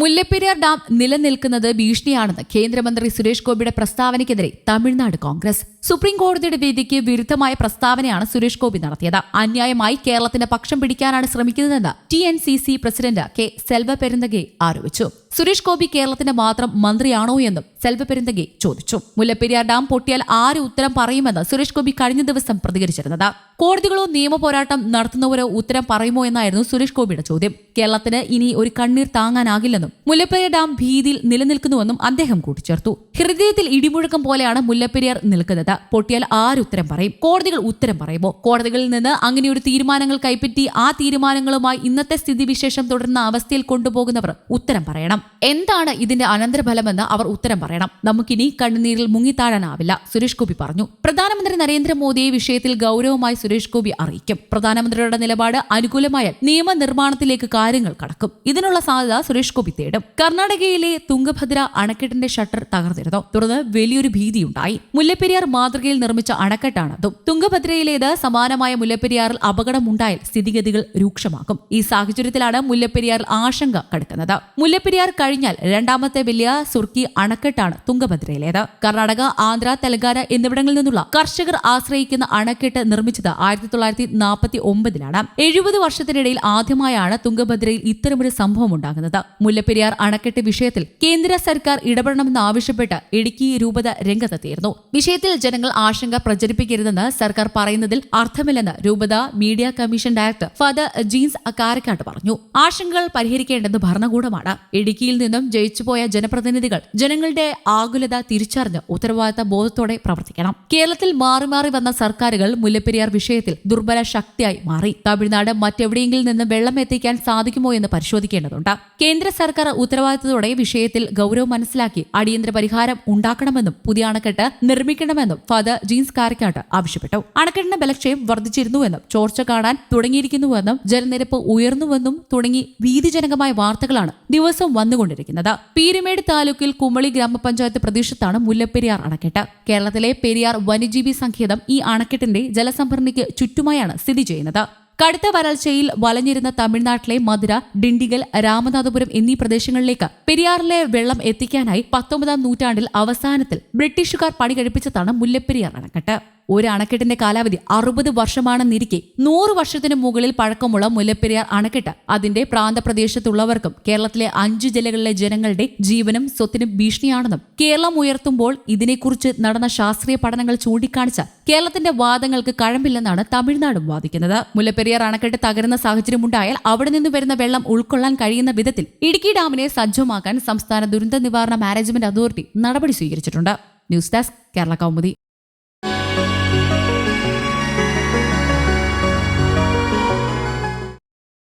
Mullaperiyar dam നിലനിൽക്കുന്നത് ഭീഷണിയാണെന്ന് കേന്ദ്രമന്ത്രി സുരേഷ് ഗോപിയുടെ പ്രസ്താവനയ്ക്കെതിരെ തമിഴ്നാട് കോൺഗ്രസ്. സുപ്രീം കോടതിയുടെ വിധിക്ക് വിരുദ്ധമായ പ്രസ്താവനയാണ് സുരേഷ് ഗോപി നടത്തിയത്. അന്യായമായി കേരളത്തിന്റെ പക്ഷം പിടിക്കാനാണ് ശ്രമിക്കുന്നതെന്ന് T N C C president K Selva Perunthagai ആരോപിച്ചു. സുരേഷ് ഗോപി കേരളത്തിന്റെ മാത്രം മന്ത്രിയാണോ എന്നും സെൽവ പെരുന്തകെ ചോദിച്ചു. മുല്ലപ്പെരിയാർ ഡാം പൊട്ടിയാൽ ആര് ഉത്തരം പറയുമെന്ന് സുരേഷ് ഗോപി കഴിഞ്ഞ ദിവസം പ്രതികരിച്ചിരുന്നത്. കോടതികളോ നിയമ പോരാട്ടം നടത്തുന്നവരോ ഉത്തരം പറയുമോ എന്നായിരുന്നു സുരേഷ് ഗോപിയുടെ ചോദ്യം. കേരളത്തിന് ഇനി ഒരു കണ്ണീർ താങ്ങാനാകില്ലെന്നും മുല്ലപ്പെരിയാർ ഡാം ഭീതിയിൽ നിലനിൽക്കുന്നുവെന്നും അദ്ദേഹം കൂട്ടിച്ചേർത്തു. ഹൃദയത്തിൽ ഇടിമുഴക്കം പോലെയാണ് മുല്ലപ്പെരിയാർ നിൽക്കുന്നത്. പൊട്ടിയാൽ ആരുത്തരം പറയും? കോടതികൾ ഉത്തരം പറയുമോ? കോടതികളിൽ നിന്ന് അങ്ങനെ ഒരു തീരുമാനങ്ങൾ കൈപ്പറ്റി ആ തീരുമാനങ്ങളുമായി ഇന്നത്തെ സ്ഥിതിവിശേഷം തുടരുന്ന അവസ്ഥയിൽ കൊണ്ടുപോകുന്നവർ ഉത്തരം പറയണം. എന്താണ് ഇതിന്റെ അനന്തരഫലമെന്ന് അവർ ഉത്തരം പറയണം. നമുക്കിനി കണ്ണുനീരിൽ മുങ്ങിത്താഴാനാവില്ല സുരേഷ് ഗോപി പറഞ്ഞു. പ്രധാനമന്ത്രി നരേന്ദ്രമോദിയെ വിഷയത്തിൽ ഗൗരവമായി സുരേഷ് ഗോപി അറിയിക്കും. പ്രധാനമന്ത്രിയുടെ നിലപാട് അനുകൂലമായാൽ നിയമനിർമ്മാണത്തിലേക്ക് കാര്യങ്ങൾ കടക്കും. ഇതിനുള്ള സാധ്യത സുരേഷ് ഗോപി തേടും. കർണാടകയിലെ തുങ്കഭദ്ര അണക്കെട്ടിന്റെ ഷട്ടർ തകർന്നിരുന്നു. തുടർന്ന് വലിയൊരു ഭീതിയുണ്ടായി. മുല്ലപ്പെരിയാർ മാതൃകയിൽ നിർമ്മിച്ച അണക്കെട്ടാണതും. തുംഗഭദ്രയിലേത് സമാനമായ മുല്ലപ്പെരിയാറിൽ അപകടമുണ്ടായാൽ സ്ഥിതിഗതികൾ രൂക്ഷമാക്കും. ഈ സാഹചര്യത്തിലാണ് മുല്ലപ്പെരിയാറിൽ ആശങ്ക കടക്കുന്നത്. മുല്ലപ്പെരിയാർ കഴിഞ്ഞാൽ രണ്ടാമത്തെ വലിയ സുർക്കി അണക്കെട്ടാണ് തുങ്കഭദ്രയിലേത് കർണാടക ആന്ധ്ര തെലങ്കാന എന്നിവിടങ്ങളിൽ നിന്നുള്ള കർഷകർ ആശ്രയിക്കുന്ന അണക്കെട്ട് നിർമ്മിച്ചത് ആയിരത്തി തൊള്ളായിരത്തി നാൽപ്പത്തി ഒമ്പതിലാണ് എഴുപത് വർഷത്തിനിടയിൽ ആദ്യമായാണ് തുങ്കഭദ്രയിൽ ഇത്തരമൊരു സംഭവം ഉണ്ടാകുന്നത്. മുല്ലപ്പെരിയാർ അണക്കെട്ട് വിഷയത്തിൽ കേന്ദ്ര സർക്കാർ ഇടപെടണമെന്ന് ആവശ്യപ്പെട്ട് ഇടുക്കി രൂപത രംഗത്തെത്തിയിരുന്നു. വിഷയത്തിൽ ജനങ്ങൾ ആശങ്ക പ്രചരിപ്പിക്കരുതെന്ന് സർക്കാർ പറയുന്നതിൽ അർത്ഥമില്ലെന്ന് രൂപത media commission director father Jeans Akkarakkattu പറഞ്ഞു. ആശങ്കകൾ പരിഹരിക്കേണ്ടത് ഭരണകൂടമാണ്. ഇടുക്കിയിൽ നിന്നും ജയിച്ചുപോയ ജനപ്രതിനിധികൾ ജനങ്ങളുടെ ആകുലത തിരിച്ചറിഞ്ഞ് ഉത്തരവാദിത്ത ബോധത്തോടെ പ്രവർത്തിക്കണം. കേരളത്തിൽ മാറി മാറി വന്ന സർക്കാരുകൾ മുല്ലപ്പെരിയാർ വിഷയത്തിൽ ദുർബല ശക്തിയായി മാറി. തമിഴ്നാട് മറ്റെവിടെയെങ്കിലും നിന്ന് വെള്ളം എത്തിക്കാൻ സാധിക്കുമോ എന്ന് പരിശോധിക്കേണ്ടതുണ്ട്. കേന്ദ്ര സർക്കാർ ഉത്തരവാദിത്തത്തോടെ വിഷയത്തിൽ ഗൌരവം മനസ്സിലാക്കി അടിയന്തര പരിഹാരം ഉണ്ടാക്കണമെന്നും പുതിയ അണക്കെട്ട് നിർമ്മിക്കണമെന്നും ഫാദർ ജീൻസ് കാരക്കാട്ട് ആവശ്യപ്പെട്ടു. അണക്കെട്ടിന്റെ ബലക്ഷയം വർദ്ധിച്ചിരുന്നുവെന്നും ചോർച്ച കാണാൻ തുടങ്ങിയിരിക്കുന്നുവെന്നും ജലനിരപ്പ് ഉയർന്നുവെന്നും തുടങ്ങി ഭീതിജനകമായ വാർത്തകളാണ് ദിവസവും വന്നുകൊണ്ടിരിക്കുന്നത് പീരുമേട് താലൂക്കിൽ കുമളി ഗ്രാമപഞ്ചായത്ത് പ്രദേശത്താണ് മുല്ലപ്പെരിയാർ അണക്കെട്ട്. കേരളത്തിലെ പെരിയാർ വന്യജീവി സങ്കേതം ഈ അണക്കെട്ടിന്റെ ജലസംഭരണിക്ക് ചുറ്റുമായാണ് സ്ഥിതി ചെയ്യുന്നത്. കടുത്ത വരൾച്ചയിൽ വലഞ്ഞിരുന്ന തമിഴ്നാട്ടിലെ മധുര ഡിണ്ടിഗൽ രാമനാഥപുരം എന്നീ പ്രദേശങ്ങളിലേക്ക് പെരിയാറിലെ വെള്ളം എത്തിക്കാനായി പത്തൊമ്പതാം നൂറ്റാണ്ടിൽ അവസാനത്തിൽ ബ്രിട്ടീഷുകാർ പണി കഴിപ്പിച്ചതാണ് മുല്ലപ്പെരിയാർ അണക്കെട്ട്. ഒരു അണക്കെട്ടിന്റെ കാലാവധി അറുപത് വർഷമാണെന്നിരിക്കെ നൂറ് വർഷത്തിന് മുകളിൽ പഴക്കമുള്ള മുല്ലപ്പെരിയാർ അണക്കെട്ട് അതിന്റെ പ്രാന്തപ്രദേശത്തുള്ളവർക്കും കേരളത്തിലെ അഞ്ചു ജില്ലകളിലെ ജനങ്ങളുടെ ജീവനും സ്വത്തിനും ഭീഷണിയാണെന്നും കേരളം ഉയർത്തുമ്പോൾ ഇതിനെക്കുറിച്ച് നടന്ന ശാസ്ത്രീയ പഠനങ്ങൾ ചൂണ്ടിക്കാണിച്ച കേരളത്തിന്റെ വാദങ്ങൾക്ക് കഴമ്പില്ലെന്നാണ് തമിഴ്നാടും വാദിക്കുന്നത്. മുല്ലപ്പെരിയാർ അണക്കെട്ട് തകരുന്ന സാഹചര്യമുണ്ടായാൽ അവിടെ നിന്ന് വരുന്ന വെള്ളം ഉൾക്കൊള്ളാൻ കഴിയുന്ന വിധത്തിൽ ഇടുക്കി ഡാമിനെ സജ്ജമാക്കാൻ സംസ്ഥാന ദുരന്ത നിവാരണ മാനേജ്മെന്റ് അതോറിറ്റി നടപടി സ്വീകരിച്ചിട്ടുണ്ട്. News desk Kerala Kaumudi.